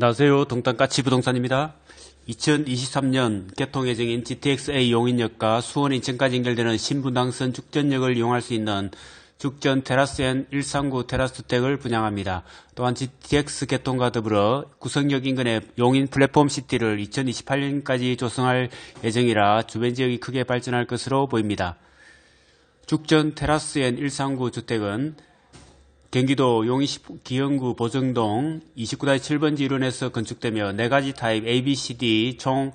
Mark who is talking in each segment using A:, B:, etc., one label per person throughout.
A: 안녕하세요. 동탄까치 부동산입니다. 2023년 개통 예정인 GTX-A 용인역과 수원 인천까지 연결되는 신분당선 죽전역을 이용할 수 있는 죽전 테라스 앤139 테라스 주택을 분양합니다. 또한 GTX 개통과 더불어 구성역 인근의 용인 플랫폼 시티를 2028년까지 조성할 예정이라 주변 지역이 크게 발전할 것으로 보입니다. 죽전 테라스 앤139 주택은 경기도 용인시 기흥구 보정동 29-7번지 일원에서 건축되며 4가지 타입 A, B, C, D 총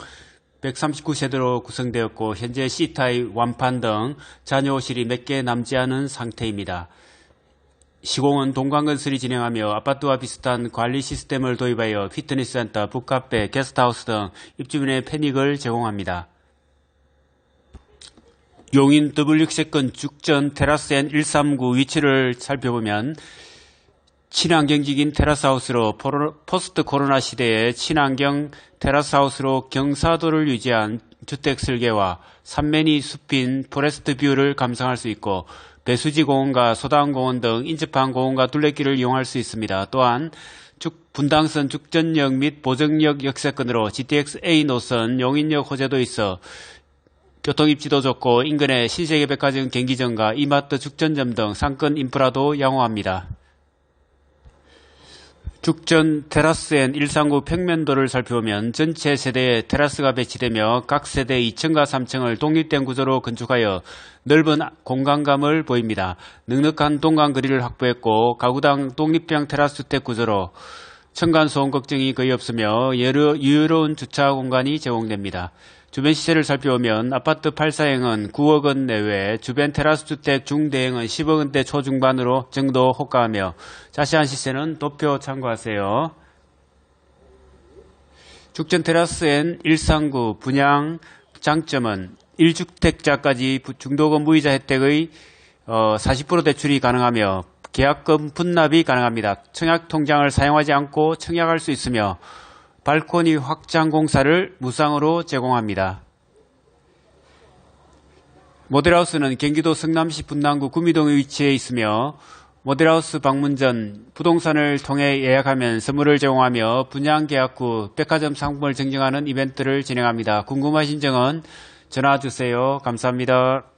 A: 139세대로 구성되었고 현재 C타입 완판 등 잔여호실이 몇 개 남지 않은 상태입니다. 시공은 동광건설이 진행하며 아파트와 비슷한 관리 시스템을 도입하여 피트니스 센터, 북카페, 게스트하우스 등 입주민의 편익을 제공합니다. 용인 W세권 죽전 테라스 N139 위치를 살펴보면 친환경적인 테라스하우스로 포스트 코로나 시대에 친환경 테라스하우스로 경사도를 유지한 주택 설계와 삼면이 숲인 포레스트 뷰를 감상할 수 있고 배수지 공원과 소당 공원 등 인접한 공원과 둘레길을 이용할 수 있습니다. 또한 분당선 죽전역 및 보정역 역세권으로 GTX-A 노선 용인역 호재도 있어 교통입지도 좋고 인근에 신세계백화점 경기점과 이마트 죽전점 등 상권 인프라도 양호합니다. 죽전 테라스엔 139 평면도를 살펴보면 전체 세대에 테라스가 배치되며 각 세대 2층과 3층을 독립된 구조로 건축하여 넓은 공간감을 보입니다. 넉넉한 동간 거리를 확보했고 가구당 독립형 테라스 주택 구조로 층간 소음 걱정이 거의 없으며 유효로운 주차 공간이 제공됩니다. 주변 시세를 살펴보면 아파트 8사행은 9억 원 내외, 주변 테라스 주택 중대행은 10억 원대 초중반으로 정도 호가하며 자세한 시세는 도표 참고하세요. 죽전 테라스엔 139 분양 장점은 1주택자까지 중도금 무이자 혜택의 40% 어, 대출이 가능하며 계약금 분납이 가능합니다. 청약 통장을 사용하지 않고 청약할 수 있으며 발코니 확장 공사를 무상으로 제공합니다. 모델하우스는 경기도 성남시 분당구 구미동에 위치해 있으며 모델하우스 방문 전 부동산을 통해 예약하면 선물을 제공하며 분양 계약 후 백화점 상품을 증정하는 이벤트를 진행합니다. 궁금하신 점은 전화 주세요. 감사합니다.